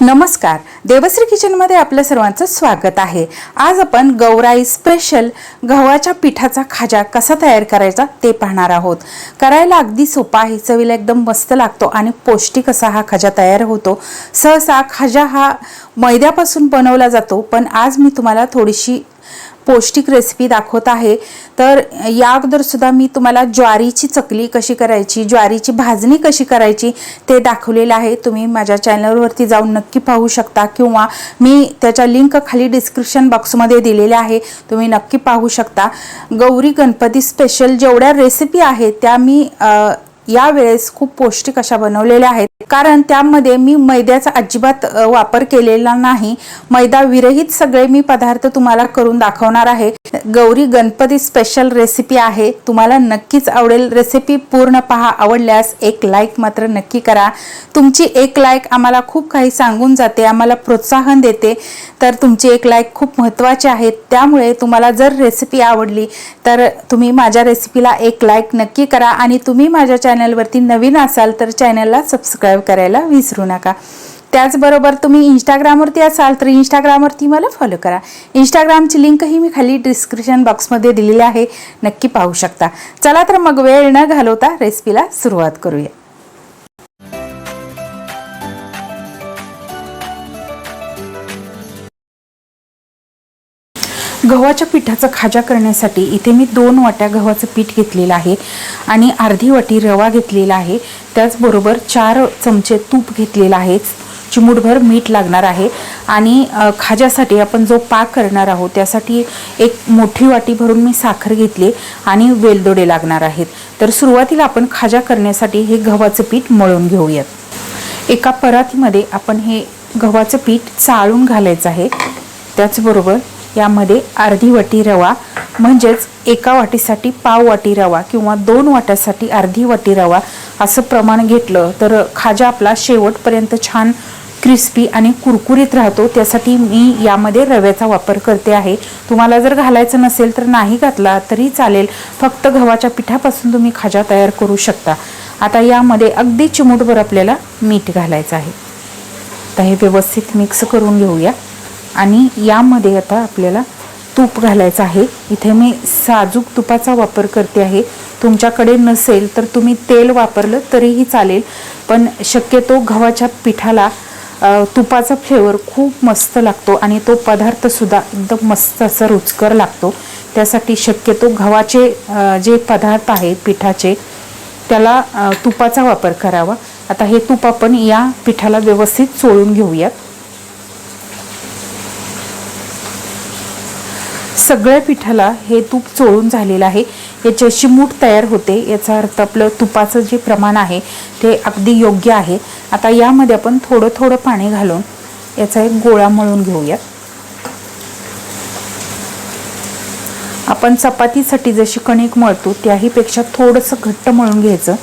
नमस्कार. देवश्री किचनमध्ये आपल्या सर्वांचं स्वागत आहे. आज आपण गौराई स्पेशल गव्हाच्या पिठाचा खाजा कसा तयार करायचा ते पाहणार आहोत. करायला अगदी सोपा आहे चवीला एकदम मस्त लागतो आणि पौष्टिक असा हा खाजा तयार होतो. सहसा खाजा हा मैद्यापासून बनवला जातो पण आज मी तुम्हाला थोडीशी पौष्टिक रेसिपी दाखवत आहे. तर या अगोदरसुद्धा मी तुम्हाला ज्वारीची चकली कशी करायची ज्वारीची भाजणी कशी करायची ते दाखवलेलं आहे. तुम्ही माझ्या चॅनलवरती जाऊन नक्की पाहू शकता किंवा मी त्याच्या लिंक खाली डिस्क्रिप्शन बॉक्समध्ये दिलेल्या आहे. तुम्ही नक्की पाहू शकता. गौरी गणपती स्पेशल जेवढ्या रेसिपी आहेत त्या मी यावेळेस खूप पौष्टिक अशा बनवलेल्या आहेत. कारण त्यामध्ये मी मैद्याचा अजिबात वापर केलेला नाही. मैदा विरहित सगळे मी पदार्थ तुम्हाला करून दाखवणार आहे. गौरी गणपती स्पेशल रेसिपी आहे. तुम्हाला नक्कीच आवडेल. रेसिपी पूर्ण पहा. आवडल्यास एक लाईक मात्र नक्की करा. तुमची एक लाईक आम्हाला खूप काही सांगून जाते आम्हाला प्रोत्साहन देते. तर तुमची एक लाईक खूप महत्त्वाची आहे. त्यामुळे तुम्हाला जर रेसिपी आवडली तर तुम्ही माझ्या रेसिपीला एक लाईक नक्की करा. आणि तुम्ही माझ्या चॅनलवरती नवीन असाल तर चॅनलला सबस्क्राईब करायला विसरू नका. त्याचबरोबर तुम्ही इंस्टाग्रामवरती असाल तर इंस्टाग्रामवरती मला फॉलो करा. इंस्टाग्रामची लिंकही मी खाली डिस्क्रिप्शन बॉक्समध्ये दिलेली आहे. नक्की पाहू शकता. चला तर मग वेळ न घालवता रेसिपीला सुरुवात करूया. गव्हाच्या पिठाचा खाजा करण्यासाठी इथे मी दोन वाट्या गव्हाचं पीठ घेतलेलं आहे आणि अर्धी वाटी रवा घेतलेला आहे. त्याचबरोबर चार चमचे तूप घेतलेलं आहे. चिमूटभर मीठ लागणार आहे. आणि खाज्यासाठी आपण जो पाक करणार आहोत त्यासाठी एक मोठी वाटी भरून मी साखर घेतली आणि वेलदोडे लागणार आहेत. तर सुरुवातीला आपण खाजा करण्यासाठी हे गव्हाचं पीठ मळून घेऊयात. एका परातीमध्ये आपण हे गव्हाचं पीठ चाळून घालायचं आहे. त्याचबरोबर यामध्ये अर्धी वाटी रवा म्हणजेच एका वाटीसाठी पाव वाटी रवा किंवा दोन वाट्यासाठी अर्धी वाटी रवा असं प्रमाण घेतलं तर खाजा आपला शेवटपर्यंत छान क्रिस्पी आणि कुरकुरीत राहतो. त्यासाठी मी यामध्ये रव्याचा वापर करते आहे. तुम्हाला जर घालायचं नसेल तर नाही घातला तरी चालेल. फक्त गव्हाच्या पिठापासून तुम्ही खाजा तयार करू शकता. आता यामध्ये अगदी चिमूटभर आपल्याला मीठ घालायचं आहे. आता हे व्यवस्थित मिक्स करून घेऊया. आणि यामध्ये आता आपल्याला तूप घालायचं आहे. इथे मी साजूक तुपाचा वापर करते आहे. तुमच्याकडे नसेल तर तुम्ही तेल वापरलं तरीही चालेल. पण शक्यतो गव्हाच्या पिठाला तुपाचा फ्लेवर खूप मस्त लागतो आणि तो पदार्थसुद्धा एकदम मस्त असं रुचकर लागतो. त्यासाठी शक्यतो गव्हाचे जे पदार्थ आहेत पिठाचे त्याला तुपाचा वापर करावा. आता हे तूप आपण या पिठाला व्यवस्थित चोळून घेऊयात. सगळ्या पिठाला हे तूप चोळून झालेलं आहे. याची अशी मूठ तयार होते. याचा अर्थ आपलं तुपाचं जे प्रमाण आहे ते अगदी योग्य आहे. आता यामध्ये आपण थोडं थोडं पाणी घालून याचा एक गोळा मळून घेऊयात आपण चपातीसाठी जशी कणिक मळतो त्याहीपेक्षा थोडंसं घट्ट मळून घ्यायचं.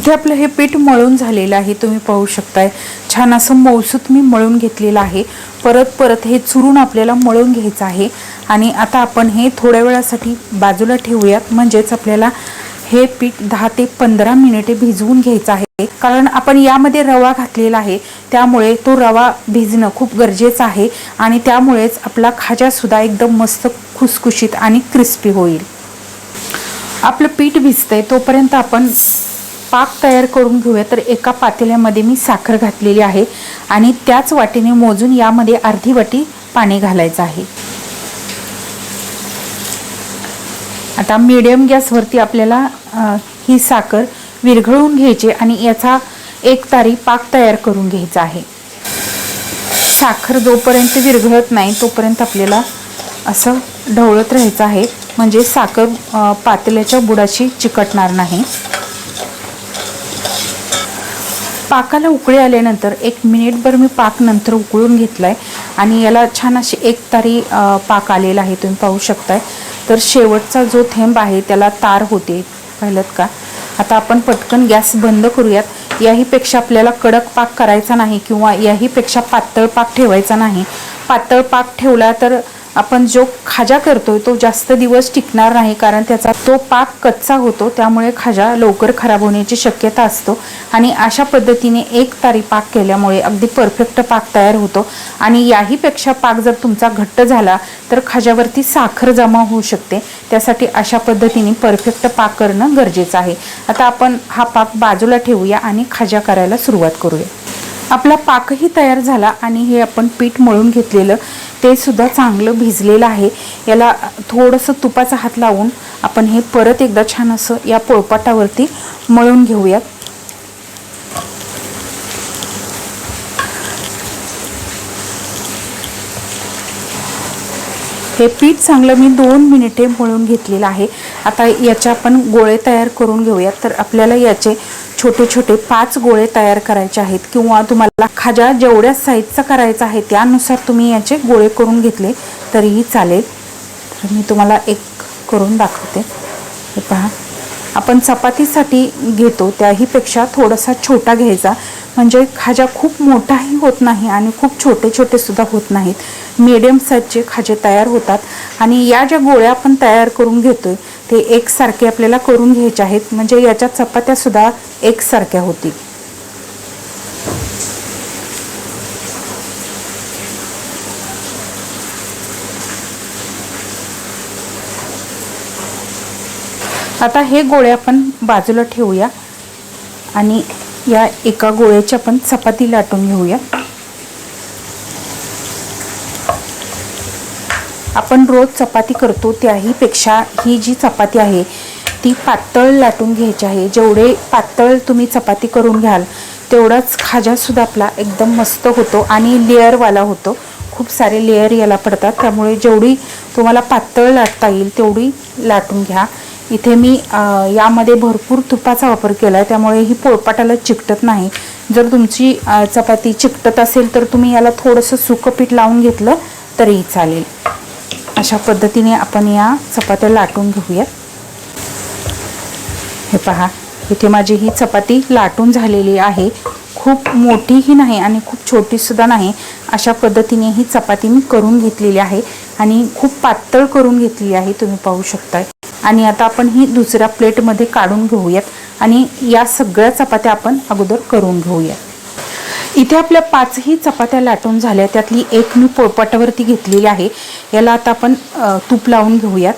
इथे आपलं हे पीठ मळून झालेलं आहे तुम्ही पाहू शकताय. छान असं मौसूत मी मळून घेतलेलं आहे. परत परत हे चुरून आपल्याला मळून घ्यायचं आहे. आणि आता आपण हे थोड्या वेळासाठी बाजूला ठेवूयात. म्हणजेच आपल्याला हे पीठ दहा ते पंधरा मिनिटे भिजवून घ्यायचं आहे. कारण आपण यामध्ये रवा घातलेला आहे. त्यामुळे तो रवा भिजणं खूप गरजेचं आहे. आणि त्यामुळेच आपला खाजासुद्धा एकदम मस्त खुसखुशीत आणि क्रिस्पी होईल. आपलं पीठ भिजतंय तोपर्यंत आपण पाक तयार करून घेऊया. तर एका पातेल्यामध्ये मी साखर घातलेली आहे आणि त्याच वाटीने मोजून यामध्ये अर्धी वाटी पाणी घालायचं आहे. आता मीडियम गॅसवरती आपल्याला ही साखर विरघळून घ्यायची आणि याचा एक तारी पाक तयार करून घ्यायचा आहे. साखर जोपर्यंत विरघळत नाही तोपर्यंत आपल्याला असं ढवळत राहायचं आहे. म्हणजे साखर पातेल्याच्या बुडाशी चिकटणार नाही. पाकाला उकळी आल्यानंतर एक मिनिटभर मी पाक नंतर उकळून घेतला आहे आणि याला छान अशी एक तारी पाक आलेला आहे तुम्ही पाहू शकताय. तर शेवटचा जो थेंब आहे त्याला तार होते पाहिलं का? आता आपण पटकन गॅस बंद करूयात. याहीपेक्षा आपल्याला कडक पाक करायचा नाही किंवा याहीपेक्षा पातळ पाक ठेवायचा नाही. पातळ पाक ठेवला तर आपण जो खाजा करतोय तो जास्त दिवस टिकणार नाही कारण त्याचा तो पाक कच्चा होतो त्यामुळे खाजा लवकर खराब होण्याची शक्यता असतो. आणि अशा पद्धतीने एक तारी पाक केल्यामुळे अगदी परफेक्ट पाक तयार होतो. आणि याहीपेक्षा पाक जर तुमचा घट्ट झाला तर खाज्यावरती साखर जमा होऊ शकते. त्यासाठी अशा पद्धतीने परफेक्ट पाक करणं गरजेचं आहे. आता आपण हा पाक बाजूला ठेवूया आणि खाजा करायला सुरुवात करूया. आपला पाकही तयार झाला आणि हे आपण पीठ मळून घेतलेलं ते सुद्धा चांगलं भिजलेलं आहे. याला थोडंसं तुपाचा हात लावून आपण हे परत एकदा छान असं या पोळपाटावरती मळून घेऊयात. हे पीठ चांगलं मी दोन मिनिटे मळून घेतलेलं आहे. आता याचे आपण गोळे तयार करून घेऊयात. तर आपल्याला याचे छोटे छोटे पाच गोळे तयार करायचे आहेत किंवा तुम्हाला खाजा जेवढ्या साईजचा करायचा आहे त्यानुसार तुम्ही याचे गोळे करून घेतले तरीही चालेल. तर मी तुम्हाला एक करून दाखवते. हे पहा. आपण चपातीसाठी घेतो त्याहीपेक्षा थोडासा छोटा घ्यायचा. म्हणजे खाजा खूप मोठाही होत नाही आणि खूप छोटे छोटे सुद्धा होत नाहीत. मीडियम साईजचे खाजे तयार होतात आणि या ज्या गोळ्या आपण तयार करून घेतोय ते एकसारखे आपल्याला करून घ्यायचे आहेत. म्हणजे याच्या चपात्या सुद्धा एकसारख्या होतील. आता हे गोळे आपण बाजूला ठेवूया. आणि या एका गोळ्याची आपण चपाती लाटून घेऊया. आपण रोज चपाती करतो त्याहीपेक्षा ही जी चपाती आहे ती पातळ लाटून घ्यायची आहे. जेवढे पातळ तुम्ही चपाती करून घ्याल तेवढाच खाजासुद्धा आपला एकदम मस्त होतो आणि लेअरवाला होतो. खूप सारे लेअर याला पडतात त्यामुळे जेवढी तुम्हाला पातळ लाटता येईल तेवढी लाटून घ्या. इथे मी यामध्ये भरपूर तुपाचा वापर केला आहे त्यामुळे ही पोळपाटाला चिकटत नाही. जर तुमची चपाती चिकटत असेल तर तुम्ही याला थोडंसं सुकं पीठ लावून घेतलं तरीही चालेल. अशा पद्धतीने आपण या चपात्या लाटून घेऊयात. हे पहा इथे माझी ही चपाती लाटून झालेली आहे. खूप मोठीही नाही आणि खूप छोटीसुद्धा नाही. अशा पद्धतीने ही चपाती मी करून घेतलेली आहे आणि खूप पातळ करून घेतली आहे तुम्ही पाहू शकताय. आणि आता आपण ही दुसऱ्या प्लेटमध्ये काढून घेऊयात आणि या सगळ्या चपात्या आपण अगोदर करून घेऊयात. इथे आपल्या पाचही चपात्या लाटून झाल्या त्यातली एक मी पोळपाटावरती घेतलेली आहे. याला आता आपण तूप लावून घेऊयात.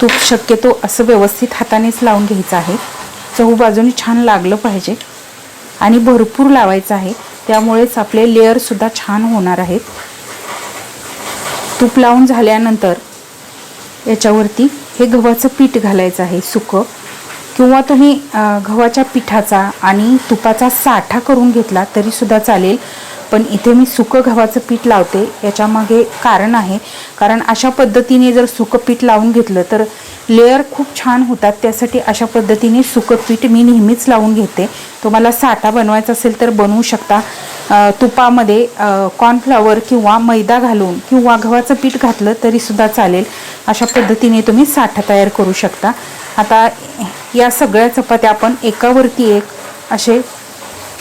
तूप शक्यतो असं व्यवस्थित हातानेच लावून घ्यायचं आहे. चहू बाजूने छान लागलं पाहिजे आणि भरपूर लावायचं आहे. त्यामुळेच आपले लेअरसुद्धा छान होणार आहेत. तूप लावून झाल्यानंतर याच्यावरती हे गव्हाचं पीठ घालायचं आहे सुकं. किंवा तुम्ही गव्हाच्या पिठाचा आणि तुपाचा साठा करून घेतला तरीसुद्धा चालेल. पण इथे मी सुकं गव्हाचं पीठ लावते याच्यामागे कारण आहे. कारण अशा पद्धतीने जर सुकं पीठ लावून घेतलं तर लेअर खूप छान होतात. त्यासाठी अशा पद्धतीने सुकं पीठ मी नेहमीच लावून घेते. तुम्हाला साठा बनवायचा असेल तर बनवू शकता. तुपामध्ये कॉर्नफ्लॉवर किंवा मैदा घालून किंवा गव्हाचं पीठ घातलं तरीसुद्धा चालेल. अशा पद्धतीने तुम्ही साठा तयार करू शकता. आता या सगळ्या चपात्या आपण एकावरती एक असे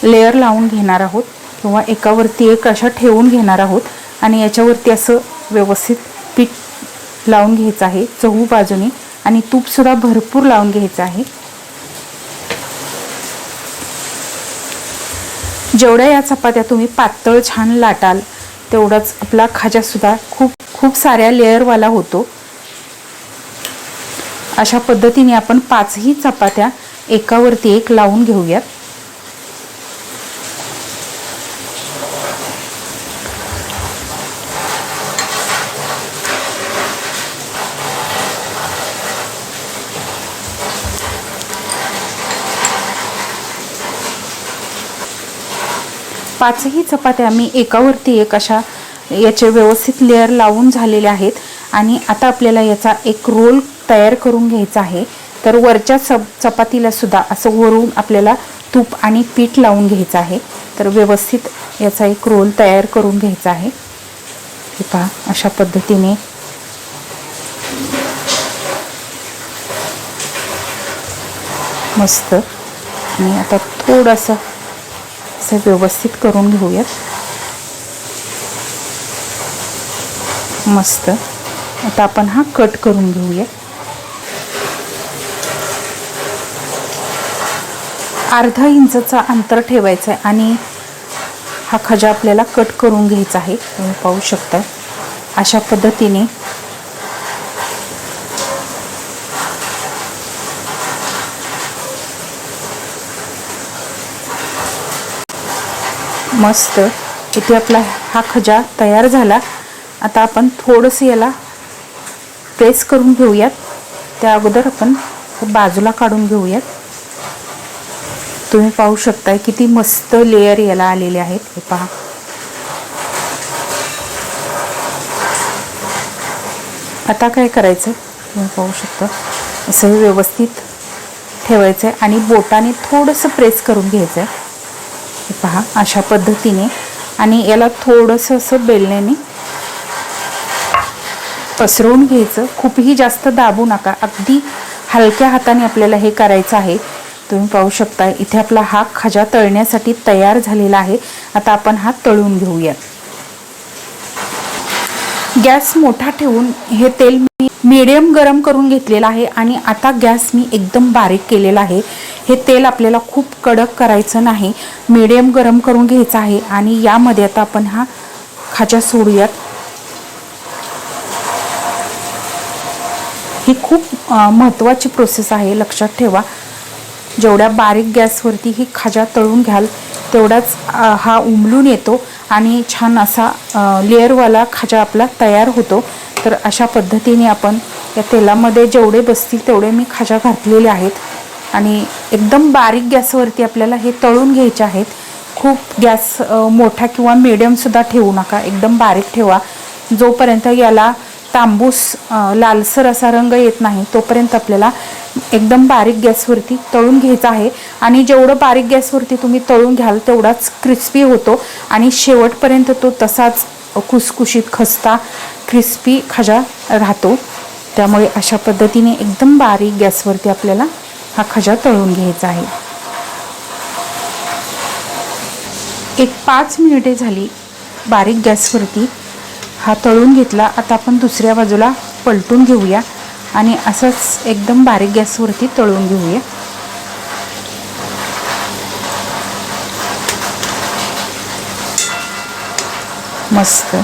लेअर लावून घेणार आहोत किंवा एकावरती एक अशा ठेवून घेणार आहोत आणि याच्यावरती असं व्यवस्थित पीठ लावून घ्यायचं आहे चहू बाजूने. आणि तूपसुद्धा भरपूर लावून घ्यायचं आहे. जेवढ्या या चपात्या तुम्ही पातळ छान लाटाल तेवढाच आपला खाजासुद्धा खूप खूप साऱ्या लेअरवाला होतो. अशा पद्धतीने आपण पाचही चपात्या एकावरती एक लावून घेऊयात. पाचही चपात्या मी एकावरती एक अशा याचे व्यवस्थित लेअर लावून झालेले आहेत. आणि आता आपल्याला याचा एक रोल तयार करून घ्यायचा आहे. तर वरच्या चप चपातीला सुद्धा असं वरून आपल्याला तूप आणि पीठ लावून घ्यायचं आहे. तर व्यवस्थित याचा एक रोल तयार करून घ्यायचा आहे. हे पहा अशा पद्धतीने. मस्त. आणि आता थोडंसं असं व्यवस्थित करून घेऊयात. मस्त. आता आपण हा कट करून घेऊया अर्धा इंचचा अंतर ठेवायचं आहे आणि हा खजा आपल्याला कट करून घ्यायचा आहे. तुम्ही पाहू शकता. अशा पद्धतीने मस्त. इथे आपला हा खजा तयार झाला. आता आपण थोडंसं याला प्रेस करून घेऊयात. त्या अगोदर आपण बाजूला काढून घेऊयात. तुम्ही पाहू शकताय किती मस्त लेअर याला आलेले आहेत. हे पहा. आता काय करायचं तुम्ही पाहू शकता. असं हे व्यवस्थित ठेवायचं आहे आणि बोटाने थोडंसं प्रेस करून घ्यायचं आहे हे पहा अशा पद्धतीने. आणि याला थोडंसं असं बेलण्याने पसरवून घ्यायचं. खूपही जास्त दाबू नका. अगदी हलक्या हाताने आपल्याला हे करायचं आहे. तुम्ही पाहू शकता इथे आपला हा खजा तळण्यासाठी तयार झालेला आहे. आता आपण हा तळून घेऊयात. गॅस मोठा ठेवून हे तेल मीडियम गरम करून घेतलेलं आहे आणि आता गॅस मी एकदम बारीक केलेला आहे. हे तेल आपल्याला खूप कडक करायचं नाही. मीडियम गरम करून घ्यायचं आहे आणि यामध्ये आता आपण हा खाजा सोडूयात. ही खूप महत्त्वाची प्रोसेस आहे लक्षात ठेवा. जेवढ्या बारीक गॅसवरती ही खाजा तळून घ्याल तेवढाच हा उमलून येतो आणि छान असा लेअरवाला खाजा आपला तयार होतो. तर अशा पद्धतीने आपण या तेलामध्ये जेवढे बसतील तेवढे मी खाजा घातलेले आहेत. आणि एकदम बारीक गॅसवरती आपल्याला हे तळून घ्यायचे आहेत. खूप गॅस मोठा किंवा मिडियमसुद्धा ठेवू नका. एकदम बारीक ठेवा. जोपर्यंत याला तांबूस लालसर असा रंग येत नाही तोपर्यंत आपल्याला एकदम बारीक गॅसवरती तळून घ्यायचा आहे. आणि जेवढं बारीक गॅसवरती तुम्ही तळून घ्याल तेवढाच क्रिस्पी होतो. आणि शेवटपर्यंत तो तसाच खुसखुशीत खस्ता क्रिस्पी खजा राहतो. त्यामुळे अशा पद्धतीने एकदम बारीक गॅसवरती आपल्याला हा खजा तळून घ्यायचा आहे. एक पाच मिनिटे झाली बारीक गॅसवरती हा तळून घेतला. आता आपण दुसऱ्या बाजूला पलटून घेऊया आणि असंच एकदम बारीक गॅसवरती तळून घेऊया. मस्त.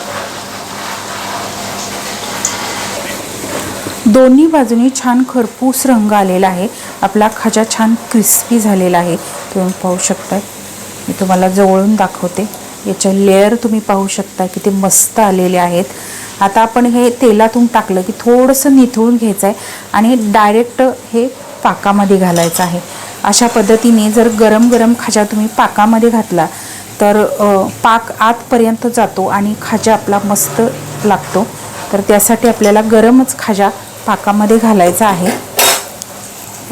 दोन्ही बाजूनी छान खरपूस रंग आलेला आहे. आपला खाजा छान क्रिस्पी झालेला आहे. तुम्ही पाहू शकता मी तुम्हाला जवळून दाखवते. याच्या लेअर तुम्ही पाहू शकता किती मस्त आलेले आहेत. आता आपण हे तेलातून टाकलं की थोडंसं निथळून घ्यायचं आहे आणि डायरेक्ट हे पाकामध्ये घालायचं आहे. अशा पद्धतीने जर गरम गरम खाजा तुम्ही पाकामध्ये घातला तर पाक आतपर्यंत जातो आणि खाजा आपला मस्त लागतो. तर त्यासाठी आपल्याला गरमच खाजा पाकामध्ये घालायचा आहे.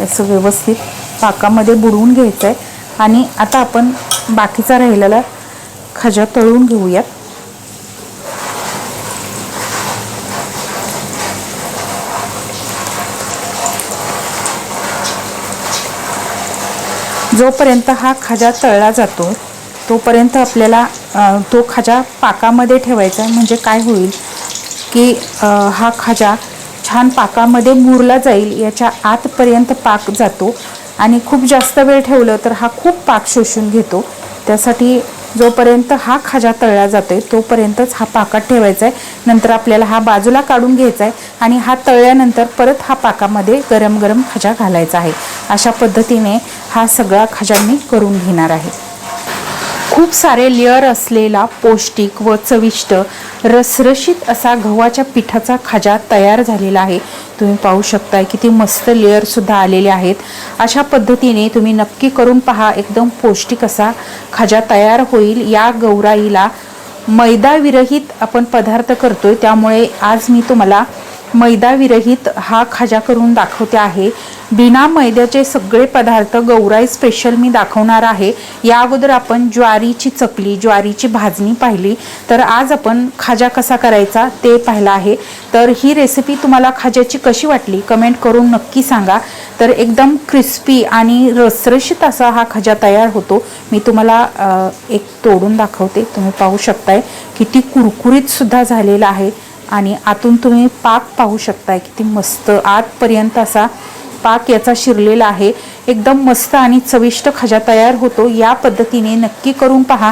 असं व्यवस्थित पाकामध्ये बुडवून घ्यायचं आहे आणि आता आपण बाकीचा राहिलेला खजा तळून घेऊयात. जोपर्यंत हा खजा तळला जातो तोपर्यंत आपल्याला तो खजा पाकामध्ये ठेवायचा म्हणजे काय होईल की हा खजा छान पाकामध्ये मुरला जाईल याच्या आतपर्यंत पाक जातो. आणि खूप जास्त वेळ ठेवलं तर हा खूप पाक शोषून घेतो. त्यासाठी जोपर्यंत हा खाजा तळला जातोय तोपर्यंतच हा पाकात ठेवायचा आहे नंतर आपल्याला हा बाजूला काढून घ्यायचा आहे आणि हा तळल्यानंतर परत हा पाकामध्ये गरम गरम खाजा घालायचा आहे. अशा पद्धतीने हा सगळा खाजा मी करून घेणार आहे. खूप सारे लेअर असलेला पौष्टिक व चविष्ट रसरशीत असा गव्हाच्या पिठाचा खाजा तयार झालेला आहे. तुम्ही पाहू शकताय किती मस्त लेअरसुद्धा आलेले आहेत. अशा पद्धतीने तुम्ही नक्की करून पहा एकदम पौष्टिक असा खाजा तयार होईल. या गौराईला मैदाविरहित आपण पदार्थ करतोय त्यामुळे आज मी तुम्हाला मैदाविरहित हा खाजा करून दाखवते आहे. बिना मैद्याचे सगळे पदार्थ गौराई स्पेशल मी दाखवणार आहे. या अगोदर आपण ज्वारीची चकली ज्वारीची भाजणी पाहिली. तर आज आपण खाजा कसा करायचा ते पाहिलं आहे. तर ही रेसिपी तुम्हाला खाज्याची कशी वाटली कमेंट करून नक्की सांगा. तर एकदम क्रिस्पी आणि रसरशीत असा हा खजा तयार होतो. मी तुम्हाला एक तोडून दाखवते. तुम्ही पाहू शकताय. किती कुरकुरीतसुद्धा झालेला आहे. आणि आतून तुम्ही पाक पाहू शकताय किती मस्त. आतपर्यंत असा पाक याचा शिरलेला आहे. एकदम मस्त आणि चविष्ट खजा तयार होतो. या पद्धतीने नक्की करून पहा.